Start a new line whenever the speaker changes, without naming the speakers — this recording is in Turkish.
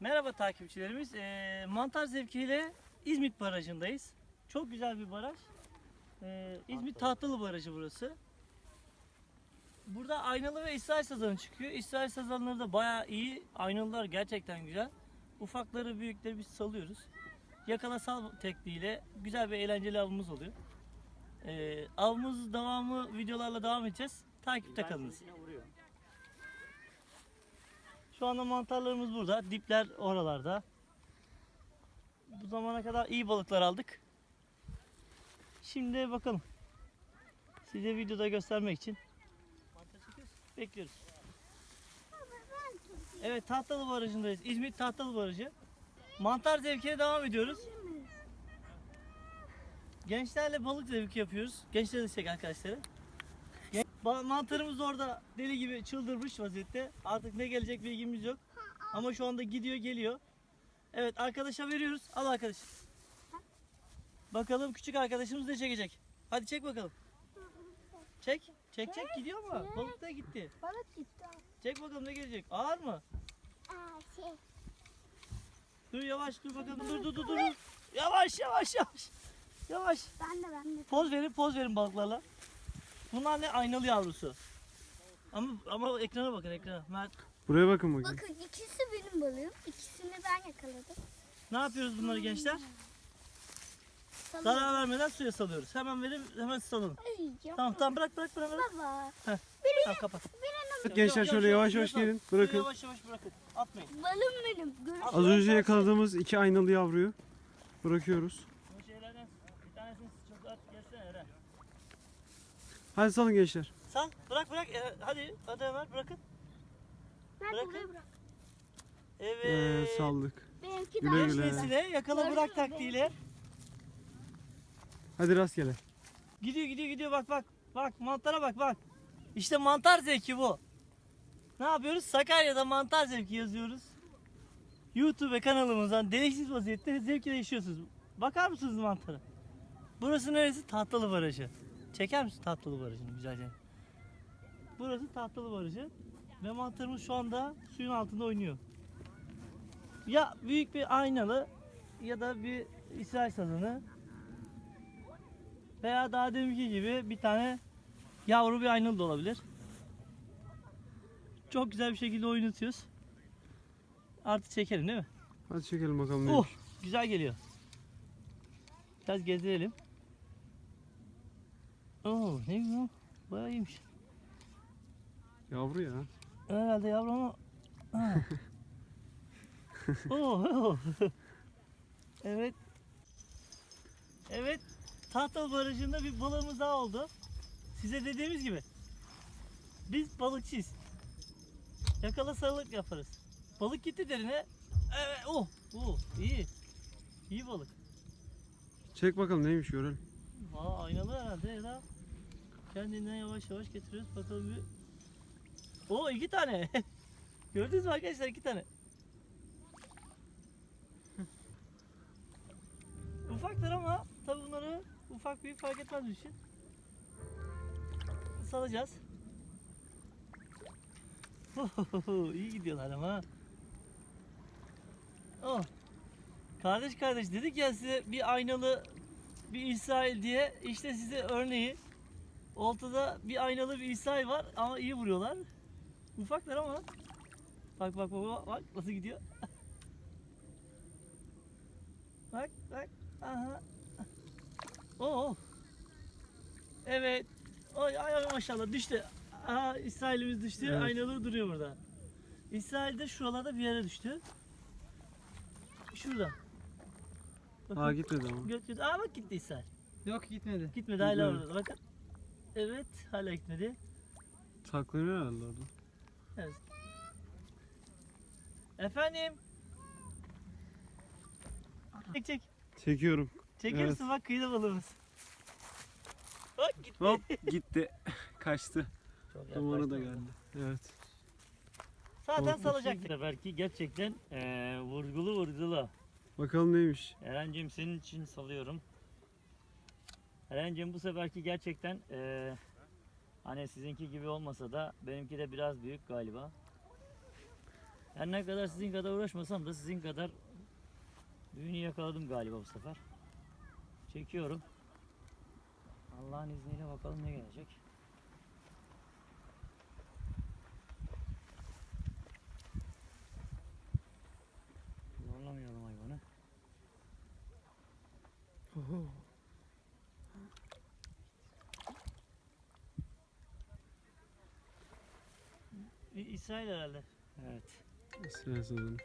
Merhaba takipçilerimiz. Ee, mantar zevkiyle İzmit Barajı'ndayız. Çok güzel bir baraj. Ee, İzmit Tahtalı Barajı burası. Burada aynalı ve İsrail sazanı çıkıyor. İsrail sazanları da bayağı iyi. Aynalılar gerçekten güzel. Ufakları büyükleri biz salıyoruz. Yakala sal tekniğiyle güzel bir eğlenceli avımız oluyor. Ee, avımız devamı videolarla devam edeceğiz. Takipte kalınız. Şu anda mantarlarımız burada. Dipler oralarda. Bu zamana kadar iyi balıklar aldık. Şimdi bakalım. Size videoda göstermek için bekliyoruz. Evet Tahtalı Barajı'ndayız. İzmit Tahtalı Barajı. Mantar zevkine devam ediyoruz. Gençlerle balık zevki yapıyoruz. Gençler destek arkadaşları. Mantarımız orada deli gibi çıldırmış vaziyette. Artık ne gelecek bilgimiz yok. Ama şu anda gidiyor geliyor. Evet arkadaşa veriyoruz. Al arkadaş. Bakalım küçük arkadaşımız ne çekecek. Hadi çek bakalım. Çek. Çek çek gidiyor mu? Balık da gitti.
Balık gitti.
Çek bakalım ne gelecek. Ağır mı?
Şey.
Dur yavaş dur bakalım. Dur dur dur dur. Yavaş yavaş yavaş. Yavaş.
Ben de ben de.
Poz verin poz verin balıklarla. Bunlar ne aynalı yavrusu. Ama ama ekrana bakın ekrana. Mert
Buraya bakın bakayım.
Bakın ikisi benim balığım. İkisini ben yakaladım.
ne yapıyoruz bunları gençler?
Salıyorum.
Zarar vermeden suya salıyoruz. Hemen verip hemen salalım.
Ay, yapma.
Tamam tamam bırak bırak bırak. bırak.
Baba.
Tamam kapat.
Benim
Gençler şöyle yavaş yavaş gelin. Bırakın.
Yavaş yavaş bırakın. Atmayın.
balım benim. Gör.
Az önce yakaladığımız iki aynalı yavruyu bırakıyoruz. Hadi salın gençler.
Sal bırak bırak. Eren, hadi hadi Ömer bırakın.
Ben
bırakın.
buraya bırak.
Evet.
Ee, saldık.
Benimki
Güle
daha
güle.
Geçmesine yakala bırak taktiğiyle.
Hadi rastgele.
Gidiyor gidiyor gidiyor bak bak. Bak mantara bak bak. İşte mantar zevki bu. Ne yapıyoruz? Sakarya'da mantar zevki yazıyoruz. YouTube kanalımızdan deliksiz vaziyette zevkle yaşıyorsunuz. Bakar mısınız mantara? Burası neresi? Tahtalı Barajı. Çeker misin Tahtalı Barajı'nı güzelce? Burası Tahtalı Barajı. Ve mantarımız şu anda suyun altında oynuyor. Ya büyük bir aynalı ya da bir İsrail sazanı veya daha deminki gibi bir tane yavru bir aynalı da olabilir. Çok güzel bir şekilde oynatıyoruz. Artık çekelim değil mi?
Hadi çekelim bakalım
Oh
neymiş.
güzel geliyor. Biraz gezdirelim. Oo ne güzel. Bayağı iyiymiş.
Yavru ya.
Herhalde yavru ama. Oo, oo. evet. Evet. Tahtalı Barajı'nda bir balığımız daha oldu. Size dediğimiz gibi. Biz balıkçıyız. Yakala sarılık yaparız. Balık gitti derine. Evet. Oh. Oh. iyi. İyi balık.
Çek bakalım neymiş görelim.
Aa aynalı herhalde ya kendinden yavaş yavaş getiriyoruz. Bakalım bir. Oo iki tane. Gördünüz mü arkadaşlar iki tane. Ufaklar ama tabi bunları ufak büyük fark etmez şey. Salacağız. İyi gidiyorlar ama. Oh. Kardeş kardeş dedik ya size bir aynalı bir İsrail diye işte size örneği. Oltada bir aynalı bir İsrail var ama iyi vuruyorlar. Ufaklar ama. Bak bak bak bak, nasıl gidiyor. bak bak. Aha. Oo. Evet. Ay ay ay maşallah düştü. Aha İsrail'imiz düştü.
Evet.
Aynalı duruyor burada. İsrail de şuralarda bir yere düştü. Şurada. Bakın.
Aa gitmedi ama.
Göt göt. Aa bak gitti İsrail.
Yok gitmedi.
Gitmedi hala orada. Bakın. Evet hala gitmedi.
Saklanıyor herhalde orada.
Evet. Efendim. Çek çek.
Çekiyorum.
Çeker
Evet.
bak kıyıda balığımız. Bak gitti.
Hop gitti. Kaçtı.
Çok
Dumanı da geldi. Evet.
Zaten salacaktık. Belki gerçekten eee vurgulu vurgulu.
Bakalım neymiş.
Eren'cim senin için salıyorum. Eren'cim bu seferki gerçekten eee hani sizinki gibi olmasa da benimki de biraz büyük galiba.
Her ne kadar sizin kadar uğraşmasam da sizin kadar düğünü yakaladım galiba bu sefer. Çekiyorum. Allah'ın izniyle bakalım ne gelecek. İsrail herhalde. Evet.
İsrail sanırım.